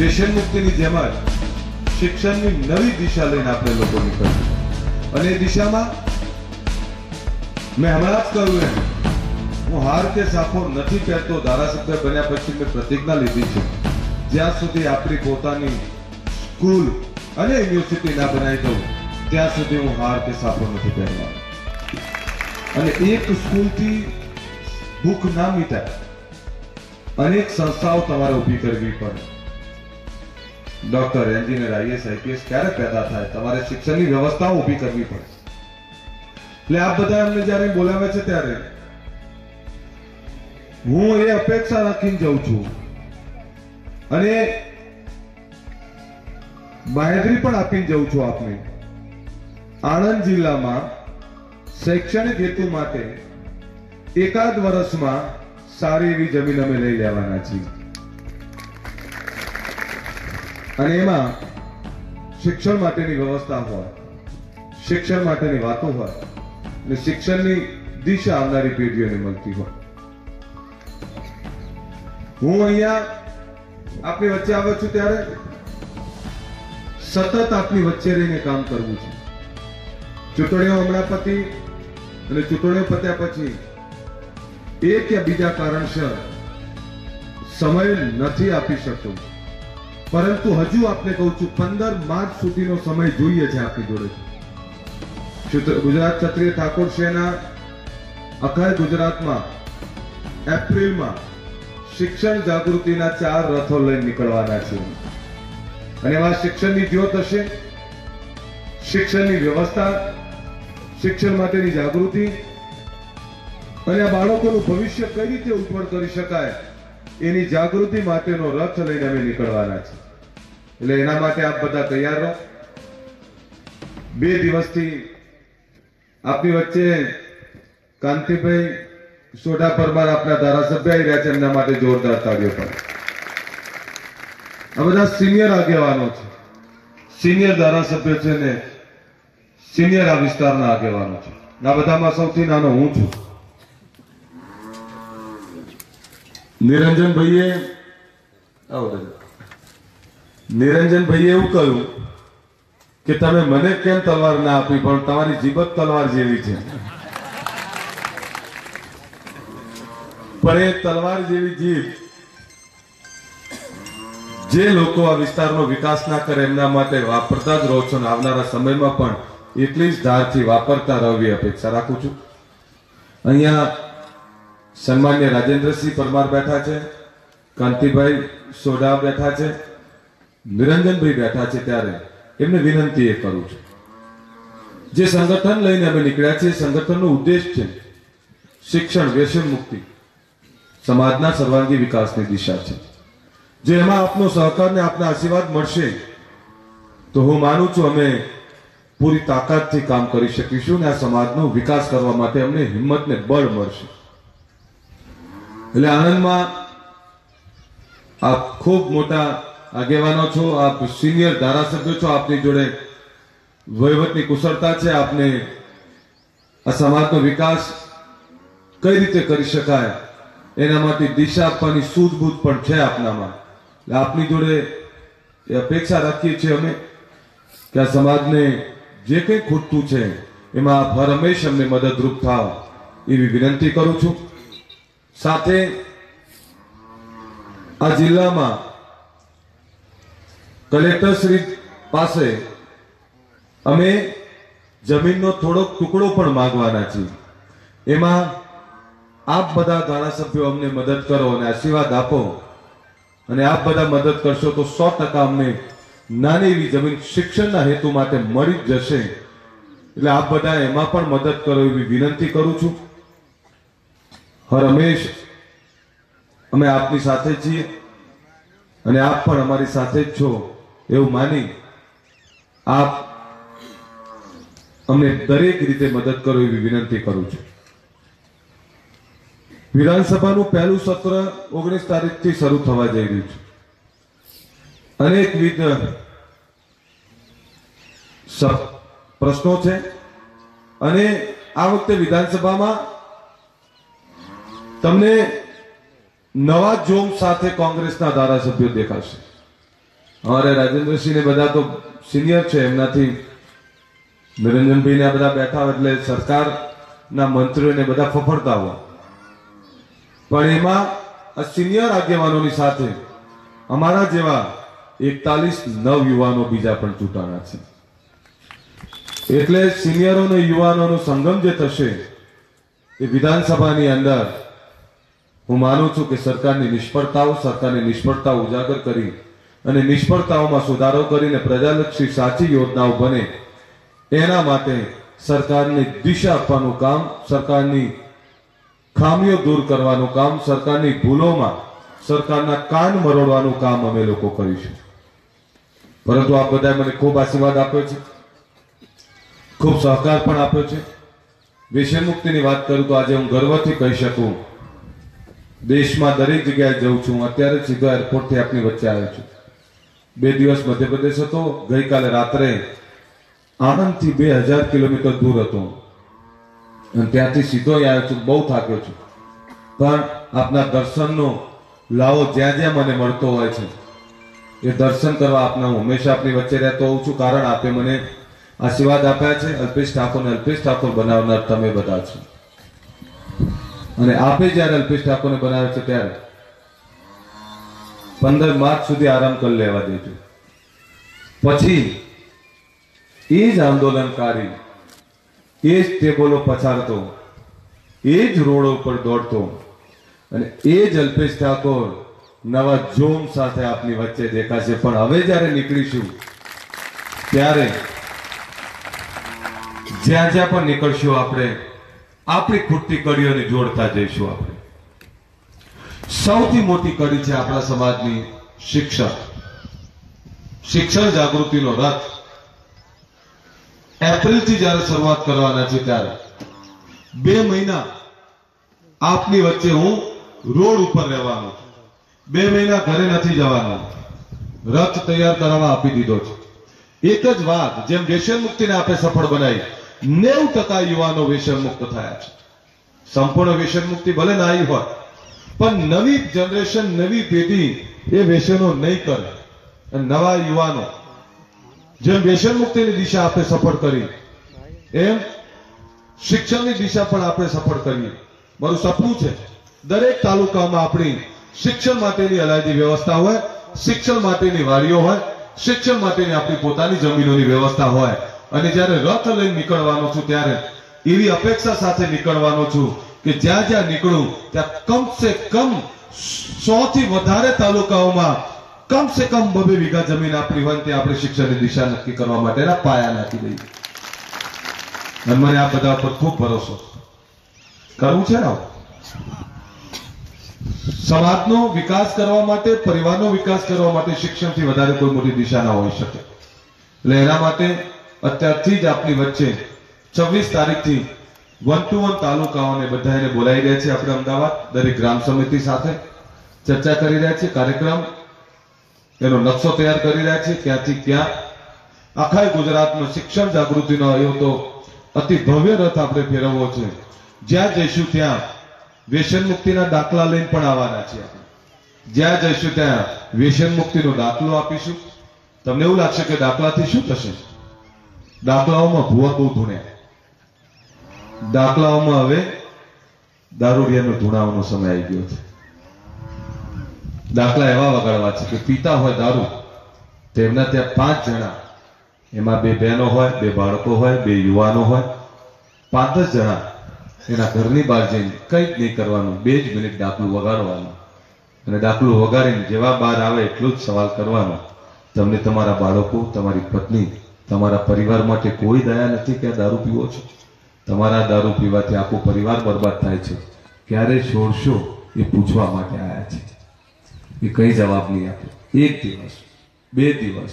વ્યસન મુક્તિની જેમ જ શિક્ષણની નવી દિશા લઈને આપણે લોકો નીકળશું અને એ દિશામાં મેં હમણાં જ કહ્યું એમ, હું હાર કે સાફો નથી પહેરતો, ધારાસભ્ય બન્યા પછી મેં પ્રતિજ્ઞા લીધી છે. જ્યાં સુધી આપણી પોતાની સ્કૂલ અને યુનિવર્સિટી ના બનાવી દઉં, ત્યાં સુધી હું હાર કે સાફો નથી પહેરવાનો. અને એક સ્કૂલથી ભૂખ ના મીટાય, અનેક સંસ્થાઓ તમારે ઊભી કરવી પડે. ડોક્ટર એન્જિનિયર આઈએસ આઈપીએસ ક્યારે પેદા થાય? તમારે શિક્ષણની વ્યવસ્થાઓ ઊભી કરવી પડે. એટલે આપ બધા એમને જ્યારે બોલાવે છે ત્યારે હું એ અપેક્ષા રાખીને જઉં છું. અને બાહેદરી પણ આપીને જઉં છું આપને. આણંદ જિલ્લામાં શૈક્ષણિક હેતુ માટે એકાદ વર્ષમાં સારી એવી જમીન અમે લઈ લેવાના છીએ. અને એમાં શિક્ષણ માટેની વ્યવસ્થા હોય, શિક્ષણ માટેની વાતો હોય, અને શિક્ષણની દિશા આવનારી પેઢીઓને મળતી હોય. હું અહીંયા આપની વચ્ચે આવ્યો છું ત્યારે સતત આપની વચ્ચે રહીને કામ કરવું છે. ચૂંટણીઓ હમણાં પતી અને ચૂંટણીઓ પત્યા પછી એક કે બીજા કારણસર સમય નથી આપી શકતો. પરંતુ હજુ આપને કહું છું, પંદર માર્ચ સુધીનો સમય જોઈએ છે આપની જોડે. ગુજરાત ક્ષત્રિય ઠાકોર સેના આખા ગુજરાતમાં એપ્રિલમાં શિક્ષણ જાગૃતિના ચાર રથો લઈને નીકળવાના છે. અને એમાં શિક્ષણની જ્યોત હશે, શિક્ષણની વ્યવસ્થા, શિક્ષણ માટેની જાગૃતિ, અને આ બાળકોનું ભવિષ્ય કઈ રીતે ઉજ્જવળ કરી શકાય? એની જાગૃતિ માટેનો રથ લઈને અમે નીકળવાના છે એટલે એના માટે આપ બધા તૈયાર રહો. બે દિવસથી આપની વચ્ચે કાંતિભાઈ સોઢા પરમાર આપના ધારાસભ્ય આવી રહ્યા છે, એમના માટે જોરદાર તાળીઓ પણ. આ બધા સિનિયર આગેવાનો છે. સિનિયર ધારાસભ્ય છે ને સિનિયર આ વિસ્તારના આગેવાનો છે. આ બધામાં સૌથી નાનો હું છું. નિરંજનભાઈએ આવો નિરંજન નિરંજનભાઈએ એવું કહ્યું કે તમે મને કેમ તલવાર ના આપી પણ તમારી જીબત તલવાર જેવી છે. પણ એ તલવાર જેવી જીભ જે લોકો આ વિસ્તારનો વિકાસ ના કરે એમના માટે વાપરતા જ રહો છો અને આવનારા સમયમાં પણ એટલી જ ધારથી વાપરતા રહેવી અપેક્ષા રાખું છું. અહીંયા સન્માન્ય રાજેન્દ્રસિંહ પરમાર બેઠા છે, કાંતિભાઈ સોઢા બેઠા છે, નિરંજનભાઈ બેઠા છે ત્યારે. એમને વિનંતી એ કરું છું. જે સંગઠન લઈને અમે નીકળ્યા છીએ, સંગઠનનો ઉદ્દેશ છે શિક્ષણ વ્યસન મુક્તિ. સમાજના સર્વાંગી વિકાસની દિશા છે. જો એમાં આપનો સહકાર ને આપના આશીર્વાદ મળશે, તો હું માનું છું અમે પૂરી તાકાતથી કામ કરી શકીશું ને આ સમાજનો વિકાસ કરવા માટે અમને હિંમત ને બળ મળશે. એટલે આણંદમાં આપ ખૂબ મોટા આગેવાનો છો, આપ સિનિયર ધારાસભ્યો છો, આપની જોડે વહીવટની કુશળતા છે, આપને આ સમાજનો વિકાસ કઈ રીતે કરી શકાય, એના માટે દિશા આપવાની સૂઝબૂઝ પણ છે આપનામાં. એટલે આપની જોડે એ અપેક્ષા રાખીએ છીએ અમે કે આ સમાજને જે કંઈ ખૂટતું છે, એમાં આપ હર હંમેશ અમને મદદરૂપ થાવ, એવી વિનંતી કરું છું. સાથે આ જિલ્લામાં કલેક્ટર શ્રી પાસે અમે જમીનનો થોડોક ટુકડો પણ માંગવાના છીએ. એમાં આપ બધા ધારાસભ્યો અમને મદદ કરો અને આશીર્વાદ આપો. અને આપ બધા મદદ કરશો તો સો ટકા અમને નાની એવી જમીન શિક્ષણના હેતુ માટે મળી જ જશે. એટલે આપ બધા એમાં પણ મદદ કરો એવી વિનંતી કરું છું. હર હંમેશ અમે આપની સાથે છીએ અને આપ પણ અમારી સાથે જ છો, એવું માની આપ અમને દરેક રીતે મદદ કરો એવી વિનંતી કરું છું. વિધાનસભાનું પહેલું સત્ર ઓગણીસ તારીખથી શરૂ થવા જઈ રહ્યું છે. અનેકવિધ પ્રશ્નો છે અને આ વખતે વિધાનસભામાં તમને નવા જોમ સાથે કોંગ્રેસના ધારાસભ્યો દેખાશે. અમારે રાજેન્દ્રસિંહ ને બધા તો સિનિયર છે, એમનાથી નિરંજનભાઈ ને બધા બેઠા એટલે સરકારના મંત્રીઓને બધા ફફડતા હોય. પણ એમાં આ સિનિયર આગેવાનોની સાથે અમારા જેવા એકતાલીસ નવ યુવાનો બીજા પણ ચૂંટાણા છે. એટલે સિનિયરો અને યુવાનોનો સંગમ જે થશે એ વિધાનસભાની અંદર હું માનું છું કે સરકારની નિષ્ફળતાઓ સરકારની નિષ્ફળતાઓ ઉજાગર કરી અને નિષ્ફળતાઓમાં સુધારો કરીને પ્રજાલક્ષી સાચી યોજનાઓ બને, એના માટે સરકારને દિશા આપવાનું કામ, સરકારની ખામીઓ દૂર કરવાનું કામ, સરકારની ભૂલોમાં સરકારના કાન મરોડવાનું કામ અમે લોકો કરીશું. પરંતુ આ બધાએ મને ખૂબ આશીર્વાદ આપ્યો છે. ખૂબ સહકાર પણ આપ્યો છે. વિષય મુક્તિની વાત કરું તો આજે હું ગર્વથી કહી શકું દેશમાં દરેક જગ્યાએ જઉં છું. અત્યારે સીધો એરપોર્ટથી આપની વચ્ચે આવ્યો છું. બે દિવસ મધ્યપ્રદેશ હતો. ગઈકાલે રાત્રે આણંદથી બે હજાર કિલોમીટર દૂર હતો. અને ત્યાંથી સીધો આવ્યો છું. બહુ થાક્યો છું. પણ આપના દર્શનનો લાવો જ્યાં જ્યાં મને મળતો હોય છે, એ દર્શન કરવા આપના હું હંમેશા આપની વચ્ચે રહેતો હોઉં છું. કારણ આપે મને આશીર્વાદ આપ્યા છે. અલ્પેશ ઠાકોરને અલ્પેશ ઠાકોર બનાવનાર તમે બધા છો. અને આપે જ્યારે અલ્પેશ ઠાકોરને બનાવે છે ત્યારે પંદર માર્ચ સુધી આરામ કરી લેવા દેજો પછી એ જ આંદોલનકારી, એ જ ટેબલો પછાડતો, એ જ રોડ ઉપર દોડતો અને એ જ અલ્પેશ ઠાકોર નવા જોમ સાથે આપની વચ્ચે દેખાશે. પણ હવે જ્યારે નીકળીશું, ત્યારે જ્યાં જ્યાં પણ નીકળશું આપણે આપણી ખૂટતી કડીઓને જોડતા જઈશું આપણે. સૌથી મોટી કડી છે આપણા સમાજની શિક્ષણ. શિક્ષણ જાગૃતિનો રથ. એપ્રિલથી જ્યારે શરૂઆત કરવાના છે ત્યારે બે મહિના આપની વચ્ચે હું રોડ ઉપર રહેવાનો છું. બે મહિના ઘરે નથી જવાનો. રથ તૈયાર કરવા આપી દીધો છે. એક જ વાત, જેમ વ્યસન મુક્તિને આપણે સફળ બનાવી નેવું ટકા યુવાનો વ્યસન થયા છે. સંપૂર્ણ વ્યસન ભલે ના આવી હોય, પણ નવી જનરેશન, નવી પેઢી એ વ્યસનો નહીં કરે. નવા યુવાનો જેમ વ્યસન દિશા આપણે સફળ કરી, એમ શિક્ષણની દિશા પણ આપણે સફળ કરીએ. મારું સપનું છે, દરેક તાલુકામાં આપણી શિક્ષણ માટેની અલાયદી વ્યવસ્થા હોય, શિક્ષણ માટેની વાડીઓ હોય, શિક્ષણ માટેની આપણી પોતાની જમીનોની વ્યવસ્થા હોય અને જ્યારે રથ લઈને નીકળવાનો છું ત્યારે એવી અપેક્ષા સાથે નીકળવાનો છું કે જ્યાં જ્યાં નીકળું, ત્યાં કમ સે કમ સો થી વધારે તાલુકાઓમાં કમ સે કમ બબે વીઘા જમીન આપણી હોય ત્યાં આપણે શિક્ષણની દિશા નક્કી કરવા માટેના પાયા નાખી દઈએ. અને મને આ બધા પર ખૂબ ભરોસો. કરવું છે ને સમાજનો વિકાસ કરવા માટે, પરિવારનો વિકાસ કરવા માટે શિક્ષણથી વધારે કોઈ મોટી દિશા ના હોઈ શકે. એટલે એના માટે અત્યારથી જ આપની વચ્ચે છવ્વીસ તારીખથી વન ટુ વન તાલુકાઓને બધાને બોલાવી રહ્યા છે આપણે અમદાવાદ, દરેક ગ્રામ સમિતિ સાથે ચર્ચા કરી રહ્યા છે કાર્યક્રમ, એનો નકશો તૈયાર કરી રહ્યા છે ક્યાંથી ક્યાં. આખા ગુજરાતનો શિક્ષણ જાગૃતિનો એવો તો અતિ ભવ્ય રથ આપણે ફેરવવો છે. જ્યાં જઈશું ત્યાં વ્યસન મુક્તિના દાખલા લઈને પણ આવવાના છીએ આપણે. જ્યાં જઈશું ત્યાં વ્યસન મુક્તિનો દાખલો આપીશું. તમને એવું લાગશે કે દાખલાથી શું થશે? દાખલાઓમાં ભૂવા બહુ ધૂણ્યા દાખલાઓમાં હવે દારૂડિયાનો ધૂણાવાનો સમય આવી ગયો છે. દાખલા એવા વગાડવા છે કે પીતા હોય દારૂ તેમના ત્યાં પાંચ જણા. એમાં બે બહેનો હોય, બે બાળકો હોય, બે યુવાનો હોય. પાંચ જ જણા એના ઘરની બહાર જઈને કંઈ જ નહીં કરવાનું, બે જ મિનિટ દાખલું વગાડવાનું. અને દાખલું વગાડીને જેવા બહાર આવે એટલું જ સવાલ કરવાનો, તમને તમારા બાળકો, તમારી પત્ની તમારા પરિવાર માટે કોઈ દયા નથી કે આ દારૂ પીવો છો? તમારા દારૂ પીવાથી આખો પરિવાર બરબાદ થાય છે. ક્યારે છોડશો એ પૂછવા માટે આવ્યા છે. એ કઈ જવાબ નહીં આપે. એક દિવસ, બે દિવસ,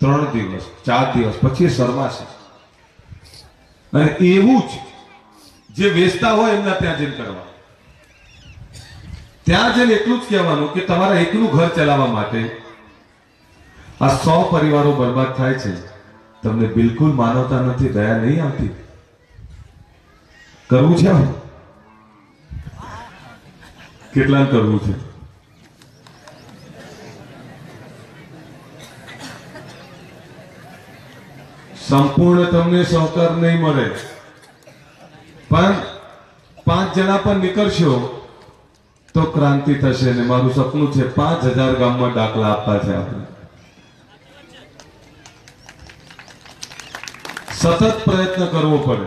ત્રણ દિવસ, ચાર દિવસ, પછી એ શરમાશે. અને એવું જ જે વેચતા હોય એમના ત્યાં જઈને કરવા. ત્યાં જઈને એટલું જ કહેવાનું કે તમારા એકલું ઘર ચલાવવા માટે આ સો પરિવારો બરબાદ થાય છે. તમને બિલકુલ માનવતા નથી, દયા નહીં આવતી. કરવું છે કેટલા કરવું છે? સંપૂર્ણ તમને સહકાર નહીં મળે. પણ પાંચ જણા પણ નીકળશો, તો ક્રાંતિ થશે ને મારું સપનું છે પાંચ હજાર ગામમાં દાખલા આપવા છે આપણે. સતત પ્રયત્ન કરવો પડે.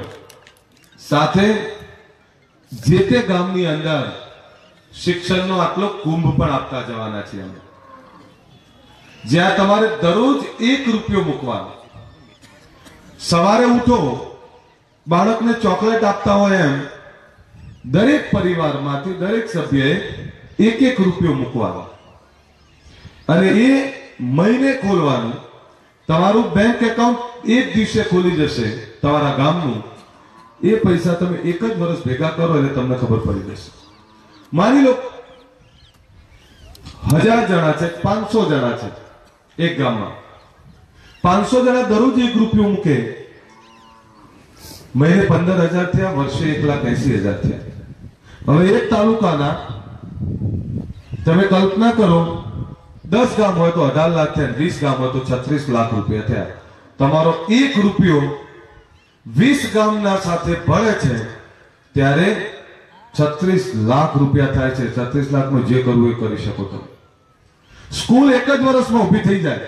સાથે જે તે ગામની અંદર શિક્ષણનો આટલો કુંભ પણ આપતા જવાના છીએ અમે. જ્યાં તમારે દરરોજ એક રૂપિયો મૂકવાનો. સવારે ઉઠો, બાળકને ચોકલેટ આપતા હોય એમ, દરેક પરિવારમાંથી દરેક સભ્યએ એક એક રૂપિયો મૂકવાનો. અને એ મહિને ખોલવાનું તમારું બેંક એકાઉન્ટ એક દિવસે ખોલી જશે. તમારા ગામનું એ પૈસા તમે એક જ વર્ષ ભેગા કરો એટલે તમને ખબર પડી જશે. માની લો, હજાર જણા છે, પાંચસો જણા છે એક ગામમાં. પાંચસો જણા દરરોજ એક રૂપિયો મૂકે. મહિને પંદર હજાર થયા, વર્ષે એક લાખ એસી હજાર થયા. હવે એક તાલુકાના તમે કલ્પના કરો દસ ગામ હોય તો અઢાર લાખ થયા વીસ ગામ હોય તો છત્રીસ લાખ રૂપિયા થયા. તમારો એક રૂપિયો વીસ ગામના સાથે ભળે છે, ત્યારે છત્રીસ લાખ રૂપિયા થાય છે. છત્રીસ લાખમાં જે કરવું એ કરી શકો તમે. સ્કૂલ એક જ વર્ષમાં ઊભી થઈ જાય.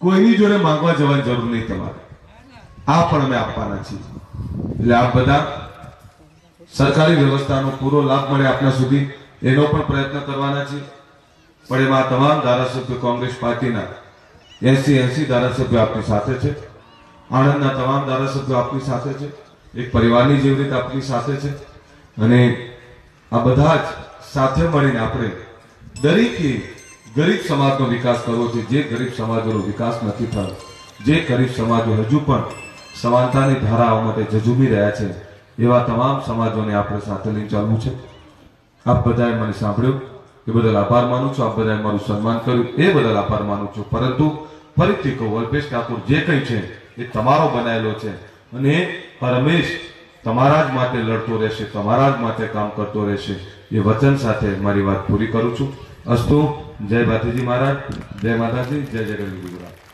કોઈની જોડે માંગવા જવાની જરૂર નહીં તમારે. આ પણ અમે આપવાના છીએ. એટલે આ બધા સરકારી વ્યવસ્થાનો પૂરો લાભ મળે આપણા સુધી. એનો પણ પ્રયત્ન કરવાના છીએ. પણ એમાં તમામ ધારાસભ્યો કોંગ્રેસ પાર્ટીના એસી એસી ધારાસભ્યો આપની સાથે છે. આણંદના તમામ ધારાસભ્યો આપની સાથે છે. એક પરિવારની જેવી રીતે આપની સાથે છે. અને આ બધા જ સાથે મળીને આપણે દરેકે ગરીબ સમાજનો વિકાસ કરવો છે. જે ગરીબ સમાજોનો વિકાસ નથી થયો, જે ગરીબ સમાજો હજુ પણ સમાનતાની ધારાઓ માટે જજુમી રહ્યા છે, એવા તમામ સમાજોને આપણે સાથે લઈ ચાલવું છે. આપ બધાએ મને સાંભળ્યું. એ બદલ આભાર માનું છું આપ બધાએ મારું સન્માન કર્યું, એ બદલ આભાર માનું છું. પરંતુ ફરીથી કહું, અલ્પેશ ઠાકુર જે કંઈ છે, એ તમારો બનાવેલો છે. અને પરમેશ તમારા જ માટે લડતો રહેશે, તમારા જ માટે કામ કરતો રહેશે. એ વચન સાથે મારી વાત પૂરી કરું છું. અસ્તુ, જય ભાતીજી મહારાજ, જય માતાજી, જય જગન્નાથ